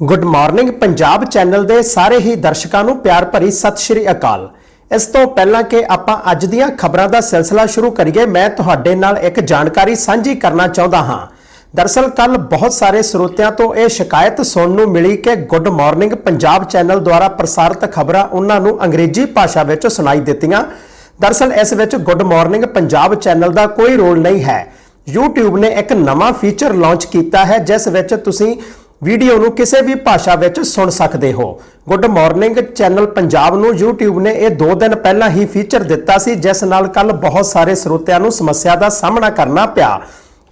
Good morning Punjab channel ਦੇ ਸਾਰੇ ਹੀ ਦਰਸ਼ਕਾਂ ਨੂੰ ਪਿਆਰ ਭਰੀ ਸਤਿ ਸ਼੍ਰੀ ਅਕਾਲ। ਇਸ ਤੋਂ ਪਹਿਲਾਂ ਕਿ ਆਪਾਂ ਅੱਜ ਦੀਆਂ ਖਬਰਾਂ ਦਾ ਸਿਲਸਿਲਾ ਸ਼ੁਰੂ ਕਰੀਏ, ਮੈਂ ਤੁਹਾਡੇ ਨਾਲ ਇੱਕ ਜਾਣਕਾਰੀ ਸਾਂਝੀ ਕਰਨਾ ਚਾਹੁੰਦਾ ਹਾਂ। ਦਰਸਲ ਕੱਲ ਬਹੁਤ ਸਾਰੇ ਸਰੋਤਿਆਂ ਤੋਂ ਇਹ ਸ਼ਿਕਾਇਤ ਸੁਣਨ ਨੂੰ ਮਿਲੀ ਕਿ ਗੁੱਡ ਮਾਰਨਿੰਗ ਪੰਜਾਬ ਚੈਨਲ ਦੁਆਰਾ ਪ੍ਰਸਾਰਿਤ ਖਬਰਾਂ ਉਹਨਾਂ ਨੂੰ ਅੰਗਰੇਜ਼ੀ ਭਾਸ਼ਾ ਵਿੱਚ ਸੁਣਾਈ ਦਿੱਤੀਆਂ। ਦਰਸਲ, ਇਸ ਵਿੱਚ ਗੁੱਡ ਮਾਰਨਿੰਗ ਪੰਜਾਬ ਚੈਨਲ ਦਾ ਕੋਈ ਰੋਲ ਨਹੀਂ ਹੈ। YouTube ਨੇ ਇੱਕ ਨਵਾਂ ਫੀਚਰ ਲਾਂਚ ਕੀਤਾ ਹੈ, ਜਿਸ ਵਿੱਚ ਤੁਸੀਂ ਵੀਡੀਓ ਨੂੰ ਕਿਸੇ ਵੀ ਭਾਸ਼ਾ ਵਿੱਚ ਸੁਣ ਸਕਦੇ ਹੋ। ਗੁੱਡ ਮਾਰਨਿੰਗ ਚੈਨਲ ਪੰਜਾਬ ਨੂੰ YouTube ਨੇ ਇਹ 2 ਦਿਨ ਪਹਿਲਾਂ ਹੀ ਫੀਚਰ ਦਿੱਤਾ ਸੀ, ਜਿਸ ਨਾਲ ਕੱਲ ਬਹੁਤ ਸਾਰੇ ਸਰੋਤਿਆਂ ਨੂੰ ਸਮੱਸਿਆ ਦਾ ਸਾਹਮਣਾ ਕਰਨਾ ਪਿਆ।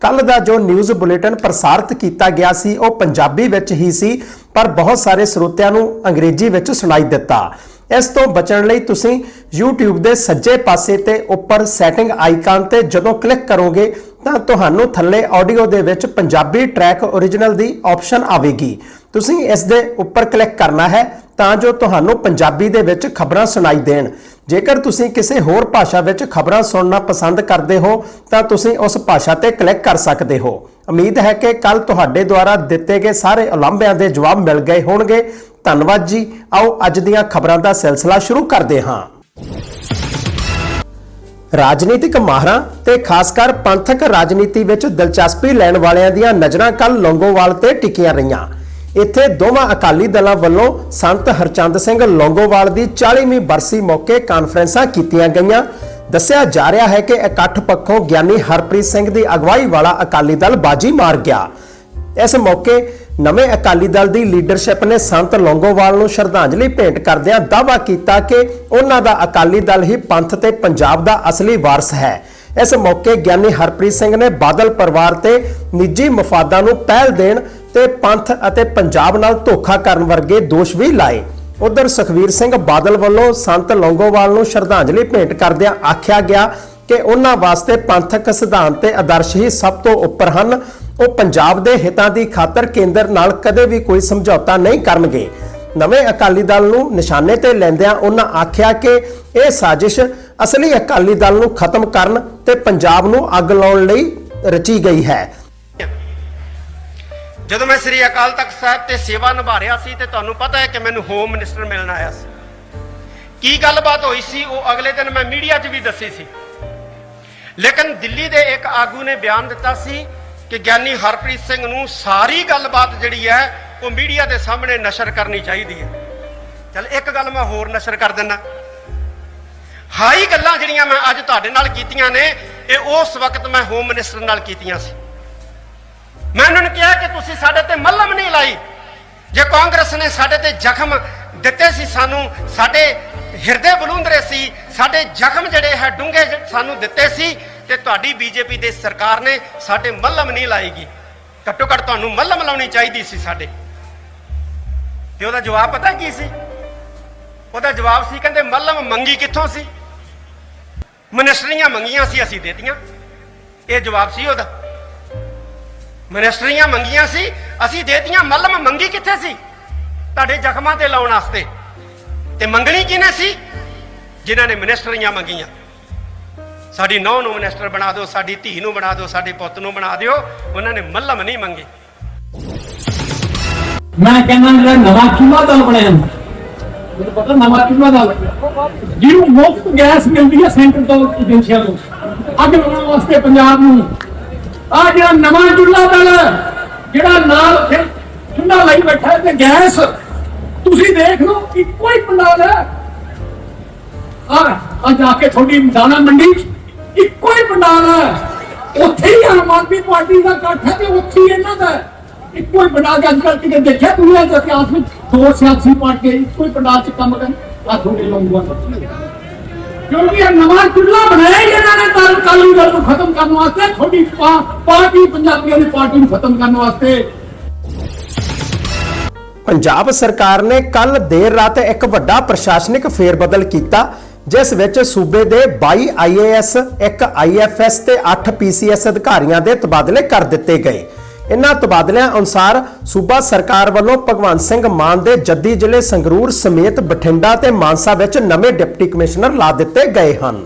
ਕੱਲ ਦਾ ਜੋ ਨਿਊਜ਼ ਬੁਲੇਟਿਨ ਪ੍ਰਸਾਰਿਤ ਕੀਤਾ ਗਿਆ ਸੀ, ਉਹ ਪੰਜਾਬੀ ਵਿੱਚ ਹੀ ਸੀ, ਪਰ ਬਹੁਤ ਸਾਰੇ ਸਰੋਤਿਆਂ ਨੂੰ ਅੰਗਰੇਜ਼ੀ ਵਿੱਚ ਸੁਣਾਈ ਦਿੱਤਾ। ਇਸ ਤੋਂ ਬਚਣ ਲਈ ਤੁਸੀਂ YouTube ਦੇ ਸੱਜੇ ਪਾਸੇ ਤੇ ਉੱਪਰ ਸੈਟਿੰਗ ਆਈਕਨ ਤੇ ਜਦੋਂ ਕਲਿੱਕ ਕਰੋਗੇ ਤਾਂ ਤੁਹਾਨੂੰ ਥੱਲੇ ਆਡੀਓ ਦੇ ਵਿੱਚ ਪੰਜਾਬੀ ਟਰੈਕ ਓਰੀਜਨਲ ਦੀ ਆਪਸ਼ਨ ਆਵੇਗੀ। ਤੁਸੀਂ ਇਸ ਦੇ ਉੱਪਰ ਕਲਿੱਕ ਕਰਨਾ ਹੈ ਤਾਂ ਜੋ ਤੁਹਾਨੂੰ ਪੰਜਾਬੀ ਦੇ ਵਿੱਚ ਖਬਰਾਂ ਸੁਣਾਈ ਦੇਣ। ਜੇਕਰ ਤੁਸੀਂ ਕਿਸੇ ਹੋਰ ਭਾਸ਼ਾ ਵਿੱਚ ਖਬਰਾਂ ਸੁਣਨਾ ਪਸੰਦ ਕਰਦੇ ਹੋ, ਤਾਂ ਤੁਸੀਂ ਉਸ ਭਾਸ਼ਾ ਤੇ ਕਲਿੱਕ ਕਰ ਸਕਦੇ ਹੋ। ਉਮੀਦ ਹੈ ਕਿ ਕੱਲ ਤੁਹਾਡੇ ਦੁਆਰਾ ਦਿੱਤੇ ਗਏ ਸਾਰੇ ਉਲੰਭਿਆਂ ਦੇ ਜਵਾਬ ਮਿਲ ਗਏ ਹੋਣਗੇ। ਧੰਨਵਾਦ ਜੀ। ਆਓ ਅੱਜ ਦੀਆਂ ਖਬਰਾਂ ਦਾ ਸਿਲਸਿਲਾ ਸ਼ੁਰੂ ਕਰਦੇ ਹਾਂ। ਰਾਜਨੀਤਿਕ ਮਾਹਰਾਂ ਤੇ ਖਾਸ ਕਰ ਪੰਥਕ ਰਾਜਨੀਤੀ ਵਿੱਚ ਦਿਲਚਸਪੀ ਲੈਣ ਵਾਲਿਆਂ ਦੀਆਂ ਨਜ਼ਰਾਂ ਕੱਲ ਲੌਂਗੋਵਾਲ ਤੇ ਟਿਕੀਆਂ ਰਹੀਆਂ। ਇੱਥੇ ਦੋਵਾਂ ਅਕਾਲੀ ਦਲਾਂ ਵੱਲੋਂ ਸੰਤ ਹਰਚੰਦ ਸਿੰਘ ਲੌਂਗੋਵਾਲ ਦੀ 40ਵੀਂ ਬਰਸੀ ਮੌਕੇ ਕਾਨਫਰੰਸਾਂ ਕੀਤੀਆਂ ਗਈਆਂ। ਦੱਸਿਆ ਜਾ ਰਿਹਾ ਹੈ ਕਿ ਇਕੱਠ ਪੱਖੋਂ ਗਿਆਨੀ ਹਰਪ੍ਰੀਤ ਸਿੰਘ ਦੀ ਅਗਵਾਈ ਵਾਲਾ ਅਕਾਲੀ ਦਲ ਬਾਜੀ ਮਾਰ ਗਿਆ। ਇਸ ਮੌਕੇ ਨਵੇਂ ਅਕਾਲੀ ਦਲ ਦੀ ਲੀਡਰਸ਼ਿਪ ਨੇ ਸੰਤ ਲੌਂਗੋਵਾਲ ਨੂੰ ਸ਼ਰਧਾਂਜਲੀ ਭੇਂਟ ਕਰਦਿਆਂ ਦਾਅਵਾ ਕੀਤਾ ਕਿ ਉਹਨਾਂ ਦਾ ਅਕਾਲੀ ਦਲ ਹੀ ਪੰਥ ਤੇ ਪੰਜਾਬ ਦਾ ਅਸਲੀ ਵਾਰਸ ਹੈ। ਇਸ ਮੌਕੇ ਗਿਆਨੀ ਹਰਪ੍ਰੀਤ ਸਿੰਘ ਨੇ ਬਾਦਲ ਪਰਿਵਾਰ ਤੇ ਨਿੱਜੀ ਮਫਾਦਾਂ ਨੂੰ ਪਹਿਲ ਦੇਣ ਤੇ ਪੰਥ ਅਤੇ ਪੰਜਾਬ ਨਾਲ ਧੋਖਾ ਕਰਨ ਵਰਗੇ ਦੋਸ਼ ਵੀ ਲਾਏ। ਉਧਰ ਸੁਖਵੀਰ ਸਿੰਘ ਬਾਦਲ ਵੱਲੋਂ ਸੰਤ ਲੌਂਗੋਵਾਲ ਨੂੰ ਸ਼ਰਧਾਂਜਲੀ ਭੇਂਟ ਕਰਦਿਆਂ ਆਖਿਆ ਗਿਆ ਕਿ ਉਹਨਾਂ ਵਾਸਤੇ ਪੰਥਕ ਸਿਧਾਂਤ ਤੇ ਆਦਰਸ਼ ਹੀ ਸਭ ਤੋਂ ਉੱਪਰ ਹਨ। ਉਹ ਪੰਜਾਬ ਦੇ ਹਿੱਤਾਂ ਦੀ ਖਾਤਰ ਕੇਂਦਰ ਨਾਲ ਕਦੇ ਵੀ ਕੋਈ ਸਮਝੌਤਾ ਨਹੀਂ ਕਰਨਗੇ। ਨਵੇਂ ਅਕਾਲੀ ਦਲ ਨੂੰ ਨਿਸ਼ਾਨੇ ਤੇ ਲੈਂਦਿਆਂ ਉਹਨਾਂ ਆਖਿਆ ਕਿ ਇਹ ਸਾਜ਼ਿਸ਼ ਅਸਲੀ ਅਕਾਲੀ ਦਲ ਨੂੰ ਖਤਮ ਕਰਨ ਤੇ ਪੰਜਾਬ ਨੂੰ ਅੱਗ ਲਾਉਣ ਲਈ ਰਚੀ ਗਈ ਹੈ। ਜਦੋਂ ਮੈਂ ਸ੍ਰੀ ਅਕਾਲ ਤਖਤ ਸਾਹਿਬ ਤੇ ਸੇਵਾ ਨਿਭਾ ਰਿਹਾ ਸੀ ਤੇ ਤੁਹਾਨੂੰ ਪਤਾ ਹੈ ਕਿ ਮੈਨੂੰ ਹੋਮ ਮਿਨਿਸਟਰ ਮਿਲਣ ਆਇਆ ਸੀ। ਕੀ ਗੱਲਬਾਤ ਹੋਈ ਸੀ? ਉਹ ਅਗਲੇ ਦਿਨ ਮੈਂ ਮੀਡੀਆ 'ਚ ਵੀ ਦੱਸੀ ਸੀ। ਲੇਕਿਨ ਦਿੱਲੀ ਦੇ ਇੱਕ ਆਗੂ ਨੇ ਬਿਆਨ ਦਿੱਤਾ ਸੀ ਕਿ ਗਿਆਨੀ ਹਰਪ੍ਰੀਤ ਸਿੰਘ ਨੂੰ ਸਾਰੀ ਗੱਲਬਾਤ ਜਿਹੜੀ ਹੈ, ਉਹ ਮੀਡੀਆ ਦੇ ਸਾਹਮਣੇ ਨਸ਼ਰ ਕਰਨੀ ਚਾਹੀਦੀ ਹੈ। ਚਲ ਇੱਕ ਗੱਲ ਮੈਂ ਹੋਰ ਨਸ਼ਰ ਕਰ ਦਿੰਦਾ। ਹਾਈ ਗੱਲਾਂ ਜਿਹੜੀਆਂ ਮੈਂ ਅੱਜ ਤੁਹਾਡੇ ਨਾਲ ਕੀਤੀਆਂ ਨੇ, ਇਹ ਉਸ ਵਕਤ ਮੈਂ ਹੋਮ ਮਿਨਿਸਟਰ ਨਾਲ ਕੀਤੀਆਂ ਸੀ। ਮੈਂ ਉਹਨਾਂ ਨੂੰ ਕਿਹਾ ਕਿ ਤੁਸੀਂ ਸਾਡੇ ਤੇ ਮੱਲਮ ਨਹੀਂ ਲਾਈ। ਜੇ ਕਾਂਗਰਸ ਨੇ ਸਾਡੇ ਤੇ ਜ਼ਖਮ ਦਿੱਤੇ ਸੀ ਸਾਨੂੰ, ਸਾਡੇ ਹਿਰਦੇ ਬਲੂੰਦਰੇ ਸੀ, ਸਾਡੇ ਜ਼ਖਮ ਜਿਹੜੇ ਹੈ, ਡੂੰਘੇ ਸਾਨੂੰ ਦਿੱਤੇ ਸੀ ਤੇ ਤੁਹਾਡੀ ਬੀਜੇਪੀ ਦੇ ਸਰਕਾਰ ਨੇ ਸਾਡੇ ਮੱਲਮ ਨਹੀਂ ਲਾਏਗੀ। ਘੱਟੋ ਘੱਟ ਤੁਹਾਨੂੰ ਮੱਲਮ ਲਾਉਣੀ ਚਾਹੀਦੀ ਸੀ ਸਾਡੇ। ਤੇ ਉਹਦਾ ਜਵਾਬ ਪਤਾ ਕੀ ਸੀ? ਉਹਦਾ ਜਵਾਬ ਸੀ, ਕਹਿੰਦੇ ਮੱਲਮ ਮੰਗੀ ਕਿੱਥੋਂ ਸੀ? ਮਨਿਸਟਰੀਆਂ ਮੰਗੀਆਂ ਸੀ, ਅਸੀਂ ਦੇਤੀਆਂ। ਇਹ ਜਵਾਬ ਸੀ ਉਹਦਾ। ਮਨਿਸਟਰੀਆਂ ਮੰਗੀਆਂ ਸੀ, ਅਸੀਂ ਦੇਤੀਆਂ, ਮੱਲਮ ਮੰਗੀ ਕਿੱਥੇ ਸੀ? ਤੁਹਾਡੇ ਜ਼ਖਮਾਂ ਤੇ ਲਾਉਣ ਵਾਸਤੇ। ਤੇ ਮੰਗਣੀ ਕਿਹਨੇ ਸੀ? ਜਿਨ੍ਹਾਂ ਨੇ ਮਨਿਸਟਰੀਆਂ ਮੰਗੀਆਂ। ਸਾਡੀ ਨੌ ਨੂੰ ਮਨਿਸਟਰ ਬਣਾ ਦਿਓ, ਸਾਡੀ ਧੀ ਨੂੰ ਬਣਾ ਦਿਓ, ਸਾਡੇ ਪੁੱਤ ਨੂੰ ਬਣਾ ਦਿਓ, ਉਹਨਾਂ ਨੇ ਮੱਲਮ ਨਹੀਂ ਮੰਗੇ। ਮੈਂ ਕਹਿੰਦਾ ਜਿਹੜਾ ਨਵਾਂ ਚੂਹਾ ਦਲ ਬਣਿਆ ਮੈਨੂੰ ਪਤਾ ਨਵਾਂ ਚੂਹਾ ਦਲ ਜਿਹਨੂੰ ਮੁਫਤ ਗੈਸ ਮਿਲਦੀ ਹੈ ਸੈਂਟਰ ਤੋਂ ਏਜੰਸੀਆਂ ਤੋਂ। ਅੱਗ ਲਾਉਣ ਵਾਸਤੇ ਪੰਜਾਬ ਨੂੰ। ਆ ਜਿਹੜਾ ਨਵਾਂ ਚੁੱਲ੍ਹਾ ਦਲ ਜਿਹੜਾ ਨਾਲ ਫਿਰ ਚੁੱਲ੍ਹਾ ਲਈ ਬੈਠਾ ਤੇ ਗੈਸ, ਤੁਸੀਂ ਦੇਖ ਲਓ, ਇੱਕੋ ਹੀ ਪੰਡਾਲ ਹੈ। ਆ ਆ ਜਾ ਕੇ ਤੁਹਾਡੀ ਦਾਣਾ ਮੰਡੀ। 'ਚ ਇੱਕੋ ਹੀ ਪੰਡਾਲ ਹੈ। ਉੱਥੇ ਹੀ ਆਮ ਆਦਮੀ ਪਾਰਟੀ ਦਾ ਇਕੱਠ ਹੈ ਤੇ ਉੱਥੇ ਹੀ ਇਹਨਾਂ ਦਾ। ਇੱਕੋ ਹੀ ਪੰਡਾਲ ਅੱਜ ਕੱਲ੍ਹ ਕਿਤੇ ਦੇਖਿਆ ਦੁਨੀਆ ਦੇ ਇਤਿਹਾਸ ਵਿੱਚ ਦੋ ਸਿਆਸੀ ਪਾਰਟੀਆਂ ਇੱਕੋ ਹੀ ਪੰਡਾਲ ਚ ਕੰਮ ਕਰਨ ਆ ਤੁਹਾਡੇ ਲੋਕਾਂ ਕਿਉਂਕਿ ਇਹ ਨਵਾਂ ਚੁੱਲ੍ਹਾ ਬਣਾਇਆ ਇਹਨਾਂ ਨੇ ਦਲ ਕਾਲੀ ਦਲ ਨੂੰ ਖਤਮ ਕਰਨ ਵਾਸਤੇ, ਤੁਹਾਡੀ ਪਾ- ਪਾਰਟੀ ਪੰਜਾਬੀਆਂ ਦੀ ਪਾਰਟੀ ਨੂੰ ਖਤਮ ਕਰਨ ਵਾਸਤੇ। ਪੰਜਾਬ ਸਰਕਾਰ ਨੇ ਕੱਲ ਦੇਰ ਰਾਤ ਇੱਕ ਵੱਡਾ ਪ੍ਰਸ਼ਾਸਨਿਕ ਫੇਰਬਦਲ ਕੀਤਾ ਜਿਸ ਵਿੱਚ ਸੂਬੇ ਦੇ 22 ਆਈਏਐਸ, ਇੱਕ ਆਈਐਫਐਸ ਤੇ 8 ਪੀਸੀਐਸ ਅਧਿਕਾਰੀਆਂ ਦੇ ਤਬਾਦਲੇ ਕਰ ਦਿੱਤੇ ਗਏ। ਇਨ੍ਹਾਂ ਤਬਾਦਲਿਆਂ ਅਨੁਸਾਰ ਸੂਬਾ ਸਰਕਾਰ ਵੱਲੋਂ ਭਗਵੰਤ ਸਿੰਘ ਮਾਨ ਦੇ ਜੱਦੀ ਜ਼ਿਲ੍ਹੇ ਸੰਗਰੂਰ ਸਮੇਤ ਬਠਿੰਡਾ ਤੇ ਮਾਨਸਾ ਵਿੱਚ ਨਵੇਂ ਡਿਪਟੀ ਕਮਿਸ਼ਨਰ ਲਾ ਦਿੱਤੇ ਗਏ ਹਨ।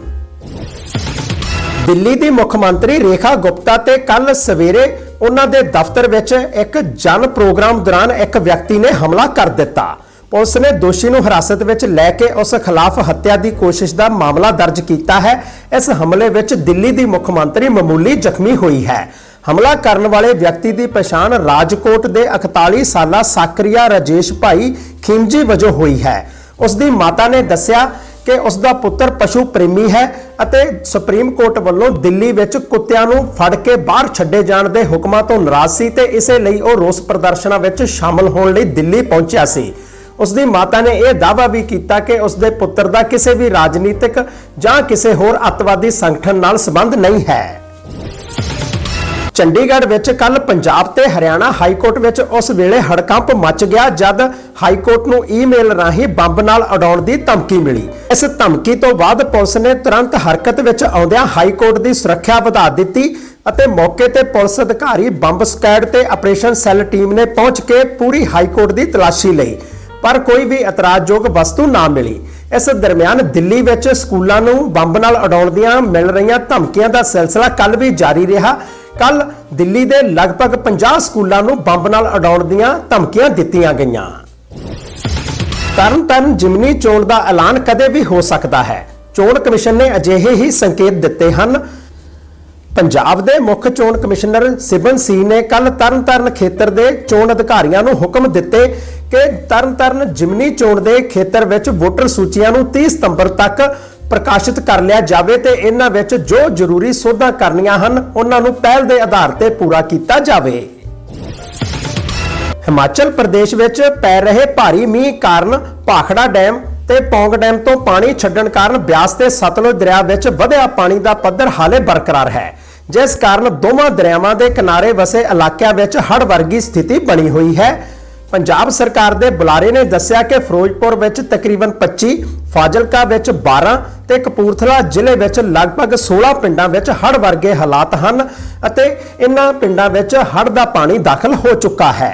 ਦਿੱਲੀ ਦੀ ਮੁੱਖ ਮੰਤਰੀ ਰੇਖਾ ਗੁਪਤਾ ਤੇ ਕੱਲ ਸਵੇਰੇ ਉਹਨਾਂ ਦੇ ਦਫ਼ਤਰ ਵਿੱਚ ਇੱਕ ਜਨ ਪ੍ਰੋਗਰਾਮ ਦੌਰਾਨ ਇੱਕ ਵਿਅਕਤੀ ਨੇ ਹਮਲਾ ਕਰ ਦਿੱਤਾ। ਪੁਲਿਸ ਨੇ ਦੋਸ਼ੀ ਨੂੰ ਹਿਰਾਸਤ ਵਿੱਚ ਲੈ ਕੇ ਉਸ ਖਿਲਾਫ ਹੱਤਿਆ ਦੀ ਕੋਸ਼ਿਸ਼ ਦਾ ਮਾਮਲਾ ਦਰਜ ਕੀਤਾ ਹੈ। ਇਸ ਹਮਲੇ ਵਿੱਚ ਦਿੱਲੀ ਦੀ ਮੁੱਖ ਮੰਤਰੀ ਮਾਮੂਲੀ ਜ਼ਖਮੀ ਹੋਈ ਹੈ। ਹਮਲਾ ਕਰਨ ਵਾਲੇ ਵਿਅਕਤੀ ਦੀ ਪਛਾਣ ਰਾਜਕੋਟ ਦੇ 41 ਸਾਲਾ ਸਾਕਰੀਆ ਰਾਜੇਸ਼ ਭਾਈ ਖਿਮਜੀ ਵਜੋਂ ਹੋਈ ਹੈ। ਉਸ ਦੀ ਮਾਤਾ ਨੇ ਦੱਸਿਆ ਕਿ ਉਸ ਦਾ ਪੁੱਤਰ ਪਸ਼ੂ ਪ੍ਰੇਮੀ ਹੈ ਅਤੇ ਸੁਪਰੀਮ ਕੋਰਟ ਵੱਲੋਂ ਦਿੱਲੀ ਵਿੱਚ ਕੁੱਤਿਆਂ ਨੂੰ ਫੜ ਕੇ ਬਾਹਰ ਛੱਡੇ ਜਾਣ ਦੇ ਹੁਕਮਾਂ ਤੋਂ ਨਾਰਾਜ਼ ਸੀ ਤੇ ਇਸੇ ਲਈ ਉਹ ਰੋਸ ਪ੍ਰਦਰਸ਼ਨਾਂ ਵਿੱਚ ਸ਼ਾਮਲ ਹੋਣ ਲਈ ਦਿੱਲੀ ਪਹੁੰਚਿਆ ਸੀ। ਉਸ ਦੀ ਮਾਤਾ ਨੇ ਇਹ ਦਾਅਵਾ ਵੀ ਕੀਤਾ ਕਿ ਉਸ ਦੇ ਪੁੱਤਰ ਦਾ ਕਿਸੇ ਵੀ ਰਾਜਨੀਤਿਕ ਜਾਂ ਕਿਸੇ ਹੋਰ ਅੱਤਵਾਦੀ ਸੰਗਠਨ ਨਾਲ ਸੰਬੰਧ ਨਹੀਂ ਹੈ। ਚੰਡੀਗੜ੍ਹ ਵਿੱਚ ਕੱਲ ਪੰਜਾਬ ਤੇ ਹਰਿਆਣਾ ਹਾਈ ਕੋਰਟ ਵਿੱਚ ਉਸ ਵੇਲੇ ਹੜਕੰਪ ਮਚ ਗਿਆ ਜਦ ਹਾਈ ਕੋਰਟ ਨੂੰ ਈਮੇਲ ਰਾਹੀਂ ਬੰਬ ਨਾਲ ਉਡਾਉਣ ਦੀ ਧਮਕੀ ਮਿਲੀ। ਇਸ ਧਮਕੀ ਤੋਂ ਬਾਅਦ ਪੁਲਿਸ ਨੇ ਤੁਰੰਤ ਹਰਕਤ ਵਿੱਚ ਆਉਂਦਿਆਂ ਹਾਈ ਕੋਰਟ ਦੀ ਸੁਰੱਖਿਆ ਵਧਾ ਦਿੱਤੀ ਅਤੇ ਮੌਕੇ ਤੇ ਪੁਲਿਸ ਅਧਿਕਾਰੀ ਬੰਬ ਸਕੁਐਡ ਤੇ ਆਪਰੇਸ਼ਨ ਸੈੱਲ ਟੀਮ ਨੇ ਪਹੁੰਚ ਕੇ ਪੂਰੀ ਹਾਈ ਕੋਰਟ ਦੀ ਤਲਾਸ਼ੀ ਲਈ। ਪਰ ਕੋਈ ਵੀ ਇਤਰਾਜ਼ਯੋਗ ਵਸਤੂ ਨਾ ਮਿਲੀ। ਇਸ ਦਰਮਿਆਨ ਦਿੱਲੀ ਵਿੱਚ ਸਕੂਲਾਂ ਨੂੰ ਬੰਬ ਨਾਲ ਉਡਾਉਣ ਦੀਆਂ ਮਿਲ ਰਹੀਆਂ ਧਮਕੀਆਂ ਦਾ ਸਿਲਸਿਲਾ ਕੱਲ ਵੀ ਜਾਰੀ ਰਿਹਾ। ਕੱਲ ਦਿੱਲੀ ਦੇ ਲਗਭਗ 50 ਸਕੂਲਾਂ ਨੂੰ ਬੰਬ ਨਾਲ ਉਡਾਉਣ ਦੀਆਂ ਧਮਕੀਆਂ ਦਿੱਤੀਆਂ ਗਈਆਂ। ਤਰਨਤਾਰਨ ਜਿਮਨੀ ਚੋਣ ਦਾ ਐਲਾਨ ਕਦੇ ਵੀ ਹੋ ਸਕਦਾ ਹੈ। ਚੋਣ ਕਮਿਸ਼ਨ ਨੇ ਅਜਿਹੇ ਹੀ ਸੰਕੇਤ ਦਿੱਤੇ ਹਨ। ਪੰਜਾਬ ਦੇ ਮੁੱਖ ਚੋਣ ਕਮਿਸ਼ਨਰ ਸਿਬਨ ਸੀ ਨੇ ਕੱਲ ਤਰਨਤਾਰਨ ਖੇਤਰ ਦੇ ਚੋਣ ਅਧਿਕਾਰੀਆਂ ਨੂੰ ਹੁਕਮ ਦਿੱਤੇ ਕਿ ਤਰਨਤਾਰਨ ਜਿਮਨੀ ਚੋਣ ਦੇ ਖੇਤਰ ਵਿੱਚ ਵੋਟਰ ਸੂਚੀਆਂ ਨੂੰ 30 ਸਤੰਬਰ ਤੱਕ ਪ੍ਰਕਾਸ਼ਿਤ ਕਰ ਲਿਆ ਜਾਵੇ ਤੇ ਇਹਨਾਂ ਵਿੱਚ ਜੋ ਜ਼ਰੂਰੀ ਸੋਧਾਂ ਕਰਨੀਆਂ ਹਨ, ਉਹਨਾਂ ਨੂੰ ਪਹਿਲ ਦੇ ਆਧਾਰ ਤੇ ਪੂਰਾ ਕੀਤਾ ਜਾਵੇ। ਹਿਮਾਚਲ ਪ੍ਰਦੇਸ਼ ਵਿੱਚ ਪੈ ਰਹੇ ਭਾਰੀ ਮੀਂਹ ਕਾਰਨ ਭਾਖੜਾ ਡੈਮ ਤੇ ਪੌਂਗ ਡੈਮ ਤੋਂ ਪਾਣੀ ਛੱਡਣ ਕਾਰਨ ਬਿਆਸ ਤੇ ਸਤਲੁਜ ਦਰਿਆ ਵਿੱਚ ਵਧਿਆ ਪਾਣੀ ਦਾ ਪੱਧਰ ਹਾਲੇ ਬਰਕਰਾਰ ਹੈ। ਜਿਸ ਕਾਰਨ ਦੋਵਾਂ ਦਰਿਆਵਾਂ ਦੇ ਕਿਨਾਰੇ ਵਸੇ ਇਲਾਕਿਆਂ ਵਿੱਚ ਹੜ੍ਹ ਵਰਗੀ ਸਥਿਤੀ ਬਣੀ ਹੋਈ ਹੈ। ਪੰਜਾਬ ਸਰਕਾਰ ਦੇ ਬੁਲਾਰੇ ਨੇ ਦੱਸਿਆ ਕਿ ਫਿਰੋਜ਼ਪੁਰ ਵਿੱਚ ਤਕਰੀਬਨ 25 ਫਾਜ਼ਿਲਕਾ ਵਿੱਚ 12 ਤੇ ਕਪੂਰਥਲਾ ਜ਼ਿਲ੍ਹੇ ਵਿੱਚ ਲਗਭਗ 16 ਪਿੰਡਾਂ ਵਿੱਚ ਹੜ੍ਹ ਵਰਗੇ ਹਾਲਾਤ ਹਨ ਅਤੇ ਇਨ੍ਹਾਂ ਪਿੰਡਾਂ ਵਿੱਚ ਹੜ੍ਹ ਦਾ ਪਾਣੀ ਦਾਖਲ ਹੋ ਚੁੱਕਾ ਹੈ।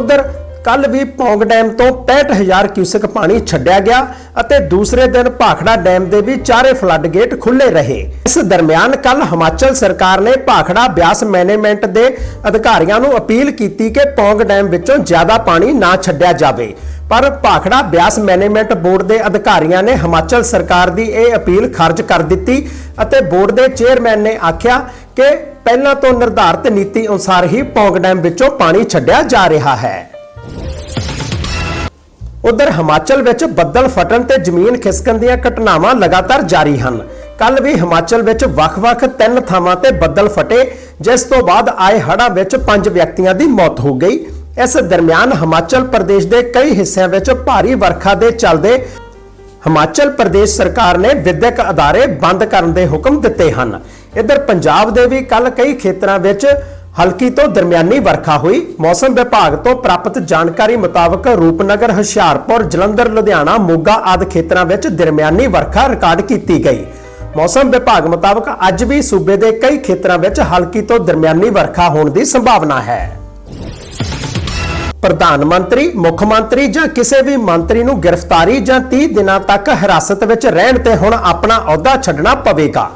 ਉਧਰ ਕੱਲ ਵੀ ਪੌਂਗ ਡੈਮ ਤੋਂ 65000 ਕਿਊਸਕ ਪਾਣੀ ਛੱਡਿਆ ਗਿਆ ਅਤੇ ਦੂਸਰੇ ਦਿਨ ਭਾਖੜਾ ਡੈਮ ਦੇ ਵੀ ਚਾਰੇ ਫਲੱਡ ਗੇਟ ਖੁੱਲੇ ਰਹੇ। ਇਸ ਦਰਮਿਆਨ ਕੱਲ ਹਿਮਾਚਲ ਸਰਕਾਰ ਨੇ ਭਾਖੜਾ ਬਿਆਸ ਮੈਨੇਜਮੈਂਟ ਦੇ ਅਧਿਕਾਰੀਆਂ ਨੂੰ ਅਪੀਲ ਕੀਤੀ ਕਿ ਪੌਂਗ ਡੈਮ ਵਿੱਚੋਂ ਜ਼ਿਆਦਾ ਪਾਣੀ ਨਾ ਛੱਡਿਆ ਜਾਵੇ। ਪਰ ਭਾਖੜਾ ਬਿਆਸ ਮੈਨੇਜਮੈਂਟ ਬੋਰਡ ਦੇ ਅਧਿਕਾਰੀਆਂ ਨੇ ਹਿਮਾਚਲ ਸਰਕਾਰ ਦੀ ਇਹ ਅਪੀਲ ਖਾਰਜ ਕਰ ਦਿੱਤੀ ਅਤੇ ਬੋਰਡ ਦੇ ਚੇਅਰਮੈਨ ਨੇ ਆਖਿਆ ਕਿ ਪਹਿਲਾਂ ਤੋਂ ਨਿਰਧਾਰਤ ਨੀਤੀ ਅਨੁਸਾਰ ਹੀ ਪੌਂਗ ਡੈਮ ਵਿੱਚੋਂ ਪਾਣੀ ਛੱਡਿਆ ਜਾ ਰਿਹਾ ਹੈ। ਉਧਰ ਹਿਮਾਚਲ ਵਿੱਚ ਬੱਦਲ ਫਟਣ ਤੇ ਜ਼ਮੀਨ ਖਿਸਕਣ ਦੀਆਂ ਘਟਨਾਵਾਂ ਲਗਾਤਾਰ ਜਾਰੀ ਹਨ। ਕੱਲ ਵੀ ਹਿਮਾਚਲ ਵਿੱਚ ਵੱਖ-ਵੱਖ ਤਿੰਨ ਥਾਵਾਂ ਤੇ ਬੱਦਲ ਫਟੇ, ਜਿਸ ਤੋਂ ਬਾਅਦ ਆਏ ਹੜ੍ਹਾਂ ਵਿੱਚ ਪੰਜ ਵਿਅਕਤੀਆਂ ਦੀ ਮੌਤ ਹੋ ਗਈ। ਇਸ ਦਰਮਿਆਨ ਹਿਮਾਚਲ ਪ੍ਰਦੇਸ਼ ਦੇ ਕਈ ਹਿੱਸਿਆਂ ਵਿੱਚ ਭਾਰੀ ਵਰਖਾ ਦੇ ਚੱਲਦੇ ਹਿਮਾਚਲ ਪ੍ਰਦੇਸ਼ ਸਰਕਾਰ ਨੇ ਵਿਦਿਅਕ ਅਦਾਰੇ ਬੰਦ ਕਰਨ ਦੇ ਹੁਕਮ ਦਿੱਤੇ ਹਨ। ਇੱਧਰ ਪੰਜਾਬ ਦੇ ਵੀ ਕੱਲ ਕਈ ਖੇਤਰਾਂ ਵਿੱਚ ਹਲਕੀ ਤੋਂ ਦਰਮਿਆਨੀ ਵਰਖਾ ਹੋਈ। ਮੌਸਮ ਵਿਭਾਗ ਤੋਂ ਪ੍ਰਾਪਤ ਜਾਣਕਾਰੀ ਮੁਤਾਬਕ ਰੂਪਨਗਰ, ਹੁਸ਼ਿਆਰਪੁਰ, ਜਲੰਧਰ, ਲੁਧਿਆਣਾ, ਮੋਗਾ ਆਦਿ ਖੇਤਰਾਂ ਵਿੱਚ ਦਰਮਿਆਨੀ ਵਰਖਾ ਰਿਕਾਰਡ ਕੀਤੀ ਗਈ। ਮੌਸਮ ਵਿਭਾਗ ਮੁਤਾਬਕ ਅੱਜ ਵੀ ਸੂਬੇ ਦੇ ਕਈ ਖੇਤਰਾਂ ਵਿੱਚ ਹਲਕੀ ਤੋਂ ਦਰਮਿਆਨੀ ਵਰਖਾ ਹੋਣ ਦੀ ਸੰਭਾਵਨਾ ਹੈ। ਪ੍ਰਧਾਨ ਮੰਤਰੀ, ਮੁੱਖ ਮੰਤਰੀ ਜਾਂ ਕਿਸੇ ਵੀ ਮੰਤਰੀ ਨੂੰ ਗ੍ਰਿਫਤਾਰੀ ਜਾਂ 30 ਦਿਨਾਂ ਤੱਕ ਹਿਰਾਸਤ ਵਿੱਚ ਰਹਿਣ ਤੇ ਹੁਣ ਆਪਣਾ ਅਹੁਦਾ ਛੱਡਣਾ ਪਵੇਗਾ।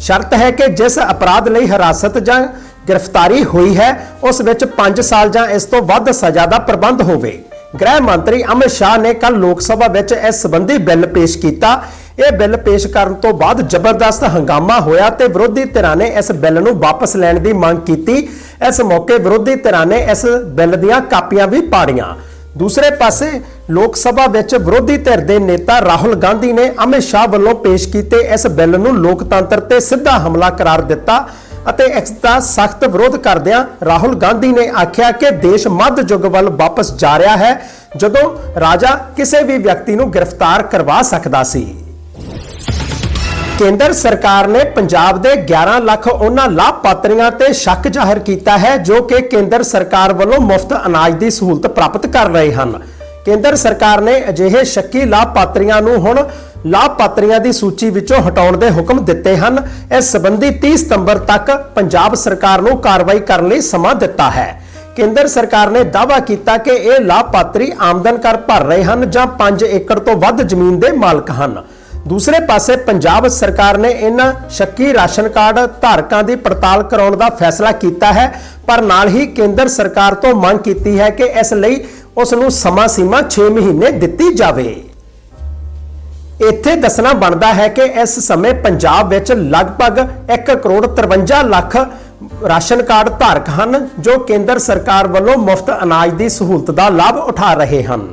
ਸ਼ਰਤ ਹੈ ਕਿ ਜਿਸ ਅਪਰਾਧ ਲਈ ਹਿਰਾਸਤ ਜਾਂ ਗ੍ਰਿਫਤਾਰੀ ਹੋਈ ਹੈ, ਉਸ ਵਿੱਚ 5 ਸਾਲ ਜਾਂ ਇਸ ਤੋਂ ਵੱਧ ਸਜ਼ਾ ਦਾ ਪ੍ਰਬੰਧ ਹੋਵੇ। ਗ੍ਰਹਿ ਮੰਤਰੀ ਅਮਿਤ ਸ਼ਾਹ ਨੇ ਕੱਲ ਲੋਕ ਸਭਾ ਵਿੱਚ ਇਸ ਸੰਬੰਧੀ ਬਿੱਲ ਪੇਸ਼ ਕੀਤਾ। ਇਹ ਬਿੱਲ ਪੇਸ਼ ਕਰਨ ਤੋਂ ਬਾਅਦ ਜ਼ਬਰਦਸਤ ਹੰਗਾਮਾ ਹੋਇਆ ਤੇ ਵਿਰੋਧੀ ਧਿਰਾਂ ਨੇ ਇਸ ਬਿੱਲ ਨੂੰ ਵਾਪਸ ਲੈਣ ਦੀ ਮੰਗ ਕੀਤੀ। ਇਸ ਮੌਕੇ ਵਿਰੋਧੀ ਧਿਰਾਂ ਨੇ ਇਸ ਬਿੱਲ ਦੀਆਂ ਕਾਪੀਆਂ ਵੀ ਪਾੜੀਆਂ। ਦੂਸਰੇ ਪਾਸੇ ਲੋਕ ਸਭਾ ਵਿੱਚ ਵਿਰੋਧੀ ਧਿਰ ਦੇ ਨੇਤਾ ਰਾਹੁਲ ਗਾਂਧੀ ਨੇ ਅਮਿਤ ਸ਼ਾਹ ਵੱਲੋਂ ਪੇਸ਼ ਕੀਤੇ ਇਸ ਬਿੱਲ ਨੂੰ ਲੋਕਤੰਤਰ ਤੇ ਸਿੱਧਾ ਹਮਲਾ ਕਰਾਰ ਦਿੱਤਾ। ਅਤੇ ਇਸ ਦਾ ਸਖਤ ਵਿਰੋਧ ਕਰਦਿਆਂ ਰਾਹੁਲ ਗਾਂਧੀ ਨੇ ਆਖਿਆ ਕਿ ਦੇਸ਼ ਮੱਧ ਯੁੱਗ ਵੱਲ ਵਾਪਸ ਜਾ ਰਿਹਾ ਹੈ, ਜਦੋਂ ਰਾਜਾ ਕਿਸੇ ਵੀ ਵਿਅਕਤੀ ਨੂੰ ਗ੍ਰਿਫਤਾਰ ਕਰਵਾ ਸਕਦਾ ਸੀ। ਕੇਂਦਰ ਸਰਕਾਰ ਨੇ ਪੰਜਾਬ ਦੇ 11 ਲੱਖ ਉਹਨਾਂ ਲਾਭਪਾਤਰੀਆਂ ਤੇ ਸ਼ੱਕ ਜ਼ਾਹਰ ਕੀਤਾ ਹੈ, ਜੋ ਕਿ ਕੇਂਦਰ ਸਰਕਾਰ ਵੱਲੋਂ ਮੁਫਤ ਅਨਾਜ ਦੀ ਸਹੂਲਤ ਪ੍ਰਾਪਤ ਕਰ ਰਹੇ ਹਨ। ਕੇਂਦਰ ਸਰਕਾਰ ਨੇ ਅਜਿਹੇ ਸ਼ੱਕੀ ਲਾਭਪਾਤਰੀਆਂ ਨੂੰ ਹੁਣ ਲਾਭਪਾਤਰੀਆਂ ਦੀ ਸੂਚੀ ਵਿੱਚੋਂ ਹਟਾਉਣ ਦੇ ਹੁਕਮ ਦਿੱਤੇ ਹਨ। ਇਸ ਸੰਬੰਧੀ 30 ਸਤੰਬਰ ਤੱਕ ਪੰਜਾਬ ਸਰਕਾਰ ਨੂੰ ਕਾਰਵਾਈ ਕਰਨ ਲਈ ਸਮਾਂ ਦਿੱਤਾ ਹੈ। ਕੇਂਦਰ ਸਰਕਾਰ ਨੇ ਦਾਅਵਾ ਕੀਤਾ ਕਿ ਇਹ ਲਾਭਪਾਤਰੀ ਆਮਦਨ ਕਰ ਭਰ ਰਹੇ ਹਨ ਜਾਂ 5 ਏਕੜ ਤੋਂ ਵੱਧ ਜ਼ਮੀਨ ਦੇ ਮਾਲਕ ਹਨ। ਦੂਸਰੇ ਪਾਸੇ ਪੰਜਾਬ ਸਰਕਾਰ ਨੇ ਇਹਨਾਂ ਸ਼ੱਕੀ ਰਾਸ਼ਨ ਕਾਰਡ ਧਾਰਕਾਂ ਦੀ ਪੜਤਾਲ ਕਰਾਉਣ ਦਾ ਫੈਸਲਾ ਕੀਤਾ ਹੈ, ਪਰ ਨਾਲ ਹੀ ਕੇਂਦਰ ਸਰਕਾਰ ਤੋਂ ਮੰਗ ਕੀਤੀ ਹੈ ਕਿ ਇਸ ਲਈ ਉਸ ਨੂੰ ਸਮਾਂ ਸੀਮਾ 6 ਮਹੀਨੇ ਦਿੱਤੀ ਜਾਵੇ। ਇੱਥੇ ਦੱਸਣਾ ਬਣਦਾ ਹੈ ਕਿ ਇਸ ਸਮੇਂ ਪੰਜਾਬ ਵਿੱਚ ਲਗਭਗ 1 ਕਰੋੜ 53 ਲੱਖ ਰਾਸ਼ਨ ਕਾਰਡ ਧਾਰਕ ਹਨ, ਜੋ ਕੇਂਦਰ ਸਰਕਾਰ ਵੱਲੋਂ ਮੁਫਤ ਅਨਾਜ ਦੀ ਸਹੂਲਤ ਦਾ ਲਾਭ ਉਠਾ ਰਹੇ ਹਨ।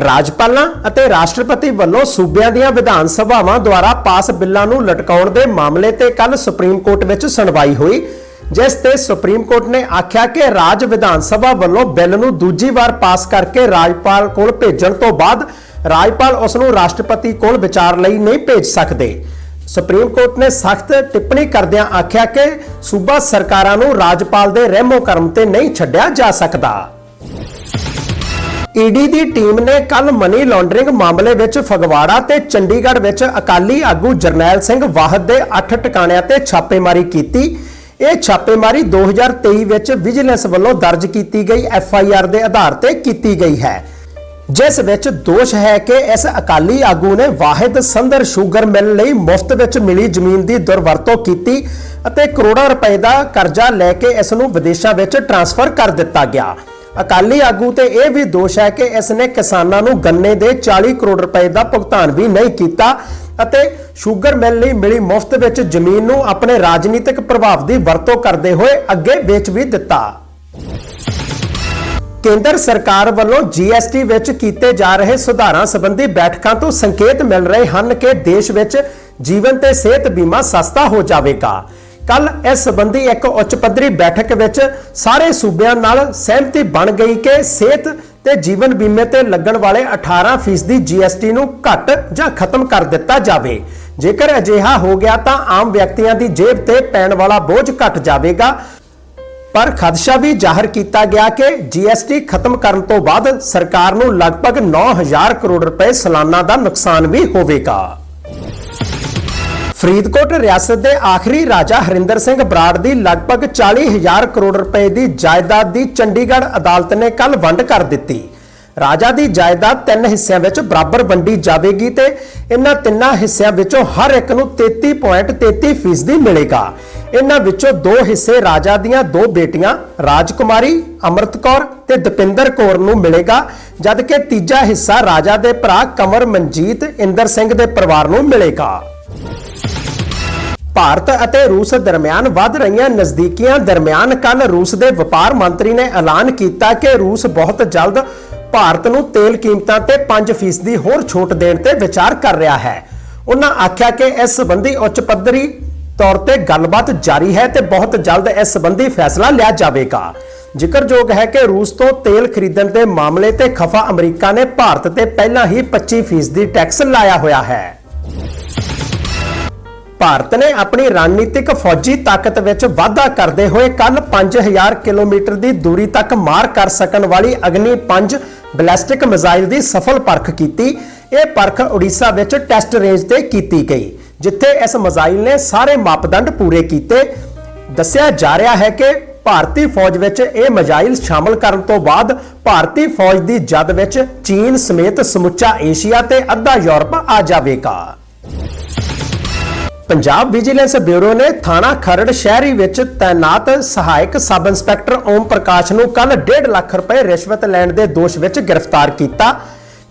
ਰਾਜਪਾਲਾਂ ਅਤੇ ਰਾਸ਼ਟਰਪਤੀ ਵੱਲੋਂ ਸੂਬਿਆਂ ਦੀਆਂ ਵਿਧਾਨ ਸਭਾਵਾਂ ਦੁਆਰਾ ਪਾਸ ਬਿੱਲਾਂ ਨੂੰ ਲਟਕਾਉਣ ਦੇ ਮਾਮਲੇ ਤੇ ਕੱਲ ਸੁਪਰੀਮ ਕੋਰਟ ਵਿੱਚ ਸੁਣਵਾਈ ਹੋਈ, ਜਿਸ ਤੇ ਸੁਪਰੀਮ ਕੋਰਟ ਨੇ ਆਖਿਆ ਕਿ ਰਾਜ ਵਿਧਾਨ ਸਭਾ ਵੱਲੋਂ ਬਿੱਲ ਨੂੰ ਦੂਜੀ ਵਾਰ ਪਾਸ ਕਰਕੇ ਰਾਜਪਾਲ ਕੋਲ ਭੇਜਣ ਤੋਂ ਬਾਅਦ ਰਾਜਪਾਲ ਉਸ ਨੂੰ ਰਾਸ਼ਟਰਪਤੀ ਕੋਲ ਵਿਚਾਰ ਲਈ ਨਹੀਂ ਭੇਜ ਸਕਦੇ। ਸੁਪਰੀਮ ਕੋਰਟ ਨੇ ਸਖਤ ਟਿੱਪਣੀ ਕਰਦਿਆਂ ਆਖਿਆ ਕਿ ਸੂਬਾ ਸਰਕਾਰਾਂ ਨੂੰ ਰਾਜਪਾਲ ਦੇ ਰਹਿਮੋ ਕਰਮ ਤੇ ਨਹੀਂ ਛੱਡਿਆ ਜਾ ਸਕਦਾ। ਈਡੀ ਦੀ ਟੀਮ ਨੇ ਕੱਲ ਮਨੀ ਲਾਂਡਰਿੰਗ ਮਾਮਲੇ ਵਿੱਚ ਫਗਵਾੜਾ ਤੇ ਚੰਡੀਗੜ੍ਹ ਵਿੱਚ ਅਕਾਲੀ ਆਗੂ ਜਰਨੈਲ ਸਿੰਘ ਵਾਹਦ ਦੇ 8 ਟਿਕਾਣਿਆਂ ਤੇ ਛਾਪੇਮਾਰੀ ਕੀਤੀ। ਇਹ ਛਾਪੇਮਾਰੀ 2023 ਵਿੱਚ ਵਿਜੀਲੈਂਸ ਵੱਲੋਂ ਦਰਜ ਕੀਤੀ ਗਈ ਐਫ ਆਈ ਆਰ ਦੇ ਆਧਾਰ ਤੇ ਕੀਤੀ ਗਈ ਹੈ। ਜਿਸ ਵਿੱਚ ਦੋਸ਼ ਹੈ ਕਿ ਇਸ ਅਕਾਲੀ ਆਗੂ ਨੇ ਵਾਹਿਦ ਸੰਦਰ ਸ਼ੂਗਰ ਮਿਲ ਲਈ ਮੁਫਤ ਵਿੱਚ ਮਿਲੀ ਜ਼ਮੀਨ ਦੀ ਦੁਰਵਰਤੋਂ ਕੀਤੀ ਅਤੇ ਕਰੋੜਾਂ ਰੁਪਏ ਦਾ ਕਰਜ਼ਾ ਲੈ ਕੇ ਇਸ ਨੂੰ ਵਿਦੇਸ਼ਾਂ ਵਿੱਚ ਟਰਾਂਸਫਰ ਕਰ ਦਿੱਤਾ ਗਿਆ। ਅਕਾਲੀ ਆਗੂ ਤੇ ਇਹ ਵੀ ਦੋਸ਼ ਹੈ ਕਿ ਇਸ ਨੇ ਕਿਸਾਨਾਂ ਨੂੰ ਗੰਨੇ ਦੇ 40 ਕਰੋੜ ਰੁਪਏ ਦਾ ਭੁਗਤਾਨ ਵੀ ਨਹੀਂ ਕੀਤਾ ਅਤੇ ਸ਼ੂਗਰ ਮਿਲ ਲਈ ਮਿਲੀ ਮੁਫਤ ਵਿੱਚ ਜ਼ਮੀਨ ਨੂੰ ਆਪਣੇ ਰਾਜਨੀਤਿਕ ਪ੍ਰਭਾਵ ਦੀ ਵਰਤੋਂ ਕਰਦੇ ਹੋਏ ਅੱਗੇ ਵੇਚ ਵੀ ਦਿੱਤਾ। ਕੇਂਦਰ ਸਰਕਾਰ ਵੱਲੋਂ ਜੀਐਸਟੀ ਵਿੱਚ ਕੀਤੇ ਜਾ ਰਹੇ ਸੁਧਾਰਾਂ ਸੰਬੰਧੀ ਬੈਠਕਾਂ ਤੋਂ ਸੰਕੇਤ ਮਿਲ ਰਹੇ ਹਨ ਕਿ ਦੇਸ਼ ਵਿੱਚ ਜੀਵਨ ਤੇ ਸਿਹਤ ਬੀਮਾ ਸਸਤਾ ਹੋ ਜਾਵੇਗਾ। ਕੱਲ ਇਸ ਸੰਬੰਧੀ ਇੱਕ ਉੱਚ ਪੱਧਰੀ ਬੈਠਕ ਵਿੱਚ ਸਾਰੇ ਸੂਬਿਆਂ ਨਾਲ ਸਹਿਮਤੀ ਬਣ ਗਈ ਕਿ ਸਿਹਤ ਤੇ ਜੀਵਨ ਬੀਮੇ ਤੇ ਲੱਗਣ ਵਾਲੇ 18% ਜੀਐਸਟੀ ਨੂੰ ਘੱਟ ਜਾਂ ਖਤਮ ਕਰ ਦਿੱਤਾ ਜਾਵੇ। ਜੇਕਰ ਅਜਿਹਾ ਹੋ ਗਿਆ ਤਾਂ ਆਮ ਵਿਅਕਤੀਆਂ ਦੀ ਜੇਬ ਤੇ ਪੈਣ ਵਾਲਾ ਬੋਝ ਘਟ ਜਾਵੇਗਾ। ਪਰ ਖਦਸ਼ਾ ਵੀ ਜ਼ਾਹਰ ਕੀਤਾ ਗਿਆ ਕਿ ਜੀਐਸਟੀ ਖਤਮ ਕਰਨ ਤੋਂ ਬਾਅਦ ਸਰਕਾਰ ਨੂੰ ਲਗਭਗ 9000 ਕਰੋੜ ਰੁਪਏ ਸਾਲਾਨਾ ਦਾ ਨੁਕਸਾਨ ਵੀ ਹੋਵੇਗਾ। ਫਰੀਦਕੋਟ ਰਿਆਸਤ ਦੇ ਆਖਰੀ ਰਾਜਾ ਹਰਿੰਦਰ ਸਿੰਘ ਬਰਾੜ ਦੀ ਲਗਭਗ 40000 ਕਰੋੜ ਰੁਪਏ ਦੀ ਜਾਇਦਾਦ ਦੀ ਚੰਡੀਗੜ੍ਹ ਅਦਾਲਤ ਨੇ ਕੱਲ ਵੰਡ ਕਰ ਦਿੱਤੀ। ਰਾਜਾ ਦੀ ਜਾਇਦਾਦ ਤਿੰਨ ਹਿੱਸਿਆਂ ਵਿੱਚ ਬਰਾਬਰ ਵੰਡੀ ਜਾਵੇਗੀ ਤੇ ਇਹਨਾਂ ਤਿੰਨਾਂ ਹਿੱਸਿਆਂ ਵਿੱਚੋਂ ਹਰ ਇੱਕ ਨੂੰ 33.33% ਮਿਲੇਗਾ। ਇਹਨਾਂ ਵਿੱਚੋਂ ਦੋ ਹਿੱਸੇ ਰਾਜਾ ਦੀਆਂ, ਦੋ ਬੇਟੀਆਂ, ਰਾਜਕੁਮਾਰੀ ਅੰਮ੍ਰਿਤ ਕੌਰ ਤੇ ਦਪਿੰਦਰ ਕੌਰ ਨੂੰ ਮਿਲੇਗਾ ਜਦਕਿ ਤੀਜਾ ਹਿੱਸਾ ਰਾਜਾ ਦੇ ਭਰਾ ਕਮਰ ਮਨਜੀਤ ਇੰਦਰ ਸਿੰਘ ਦੇ ਪਰਿਵਾਰ ਨੂੰ ਮਿਲੇਗਾ। ਭਾਰਤ ਅਤੇ ਰੂਸ ਦਰਮਿਆਨ ਵੱਧ ਰਹੀਆਂ ਨਜ਼ਦੀਕੀਆਂ ਦਰਮਿਆਨ ਕੱਲ ਰੂਸ ਦੇ ਵਪਾਰ ਮੰਤਰੀ ਨੇ ਐਲਾਨ ਕੀਤਾ ਕਿ ਰੂਸ ਬਹੁਤ ਜਲਦ ਭਾਰਤ ਨੂੰ ਤੇਲ ਕੀਮਤਾਂ ਤੇ 5% ਹੋਰ ਛੋਟ ਦੇਣ ਤੇ ਵਿਚਾਰ ਕਰ ਰਿਹਾ ਹੈ। ਉਹਨਾਂ ਆਖਿਆ ਕਿ ਇਸ ਸੰਬੰਧੀ ਉੱਚ ਪੱਧਰੀ ਤੌਰ ਤੇ ਗੱਲਬਾਤ ਜਾਰੀ ਹੈ ਤੇ ਬਹੁਤ ਜਲਦ ਇਸ ਸੰਬੰਧੀ ਫੈਸਲਾ ਲਿਆ ਜਾਵੇਗਾ। ਜ਼ਿਕਰਯੋਗ ਹੈ ਕਿ ਰੂਸ ਤੋਂ ਤੇਲ ਖਰੀਦਣ ਦੇ ਮਾਮਲੇ ਤੇ ਖਫਾ ਅਮਰੀਕਾ ਨੇ ਭਾਰਤ ਤੇ ਪਹਿਲਾਂ ਹੀ 25% ਦੀ ਟੈਕਸ ਲਾਇਆ ਹੋਇਆ ਹੈ। ਭਾਰਤ ਨੇ ਆਪਣੀ ਰਣਨੀਤਿਕ ਫੌਜੀ ਤਾਕਤ ਵਿੱਚ ਵਾਧਾ ਕਰਦੇ ਹੋਏ ਕੱਲ 5000 ਕਿਲੋਮੀਟਰ ਦੀ ਦੂਰੀ ਤੱਕ ਮਾਰ ਕਰ ਸਕਣ ਵਾਲੀ ਅਗਨੀ 5 ਬੈਲਿਸਟਿਕ ਮਿਜ਼ਾਈਲ ਦੀ ਸਫਲ ਪਰਖ ਕੀਤੀ। ਇਹ ਪਰਖ ਉੜੀਸਾ ਵਿੱਚ ਟੈਸਟ ਰੇਂਜ ਤੇ ਕੀਤੀ ਗਈ। ਜਿੱਥੇ ਇਸ ਮਿਜ਼ਾਈਲ ਨੇ ਸਾਰੇ ਮਾਪਦੰਡ ਪੂਰੇ ਕੀਤੇ। ਦੱਸਿਆ ਜਾ ਰਿਹਾ ਹੈ ਕਿ ਭਾਰਤੀ ਫੌਜ ਵਿੱਚ ਇਹ ਮਿਜ਼ਾਈਲ ਸ਼ਾਮਲ ਕਰਨ ਤੋਂ ਬਾਅਦ ਭਾਰਤੀ ਫੌਜ ਦੀ ਜਦ ਵਿੱਚ ਚੀਨ ਸਮੇਤ ਸਮੁੱਚਾ ਏਸ਼ੀਆ ਤੇ ਅੱਧਾ ਯੂਰਪ ਆ ਜਾਵੇਗਾ। ਪੰਜਾਬ ਵਿਜੀਲੈਂਸ ਬਿਊਰੋ ਨੇ ਥਾਣਾ ਖਰੜ ਸ਼ਹਿਰੀ ਵਿੱਚ ਤਾਇਨਾਤ ਸਹਾਇਕ ਸਬ ਇੰਸਪੈਕਟਰ ਓਮ ਪ੍ਰਕਾਸ਼ ਨੂੰ ਕੱਲ 1.5 ਲੱਖ ਰੁਪਏ ਰਿਸ਼ਵਤ ਲੈਣ ਦੇ ਦੋਸ਼ ਵਿੱਚ ਗ੍ਰਿਫਤਾਰ ਕੀਤਾ।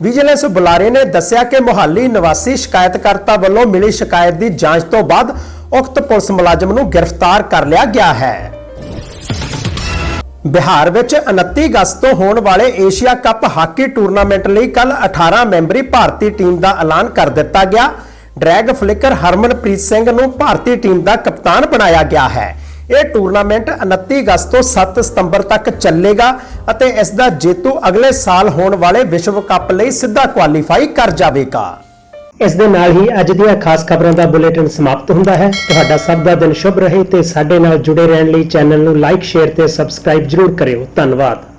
ਵਿਜੀਲੈਂਸ ਬੁਲਾਰੇ ਨੇ ਦੱਸਿਆ ਕਿ ਮੁਹਾਲੀ ਨਿਵਾਸੀ ਸ਼ਿਕਾਇਤਕਰਤਾ ਵੱਲੋਂ ਮਿਲੀ ਸ਼ਿਕਾਇਤ ਦੀ ਜਾਂਚ ਤੋਂ ਬਾਅਦ ਉਕਤ ਪੁਲਿਸ ਮੁਲਾਜ਼ਮ ਨੂੰ ਗ੍ਰਿਫਤਾਰ ਕਰ ਲਿਆ ਗਿਆ ਹੈ। ਬਿਹਾਰ ਵਿੱਚ 29 ਅਗਸਤ ਤੋਂ ਹੋਣ ਵਾਲੇ ਏਸ਼ੀਆ ਕੱਪ ਹਾਕੀ ਟੂਰਨਾਮੈਂਟ ਲਈ ਕੱਲ 18 ਮੈਂਬਰੀ ਭਾਰਤੀ ਟੀਮ ਦਾ ਐਲਾਨ ਕਰ ਦਿੱਤਾ ਗਿਆ। ਡਰੈਗ ਫਲਿਕਰ ਹਰਮਨਪ੍ਰੀਤ ਸਿੰਘ ਨੂੰ ਭਾਰਤੀ ਟੀਮ ਦਾ ਕਪਤਾਨ ਬਣਾਇਆ ਗਿਆ ਹੈ। ਇਹ ਟੂਰਨਾਮੈਂਟ 29 ਅਗਸਤ ਤੋਂ 7 ਸਤੰਬਰ ਤੱਕ ਚੱਲੇਗਾ ਅਤੇ ਇਸ ਦਾ ਜੇਤੂ ਅਗਲੇ ਸਾਲ ਹੋਣ ਵਾਲੇ ਵਿਸ਼ਵ ਕੱਪ ਲਈ ਸਿੱਧਾ ਕੁਆਲੀਫਾਈ ਕਰ ਜਾਵੇਗਾ। ਇਸ ਦੇ ਨਾਲ ਹੀ ਅੱਜ ਦੀਆਂ ਖਾਸ ਖਬਰਾਂ ਦਾ ਬੁਲੇਟਿਨ ਸਮਾਪਤ ਹੁੰਦਾ ਹੈ। ਤੁਹਾਡਾ ਸਭ ਦਾ ਦਿਨ ਸ਼ੁਭ ਰਹੇ ਤੇ ਸਾਡੇ ਨਾਲ ਜੁੜੇ ਰਹਿਣ ਲਈ ਚੈਨਲ ਨੂੰ ਲਾਈਕ ਸ਼ੇਅਰ ਤੇ ਸਬਸਕ੍ਰਾਈਬ ਜਰੂਰ ਕਰਿਓ। ਧੰਨਵਾਦ।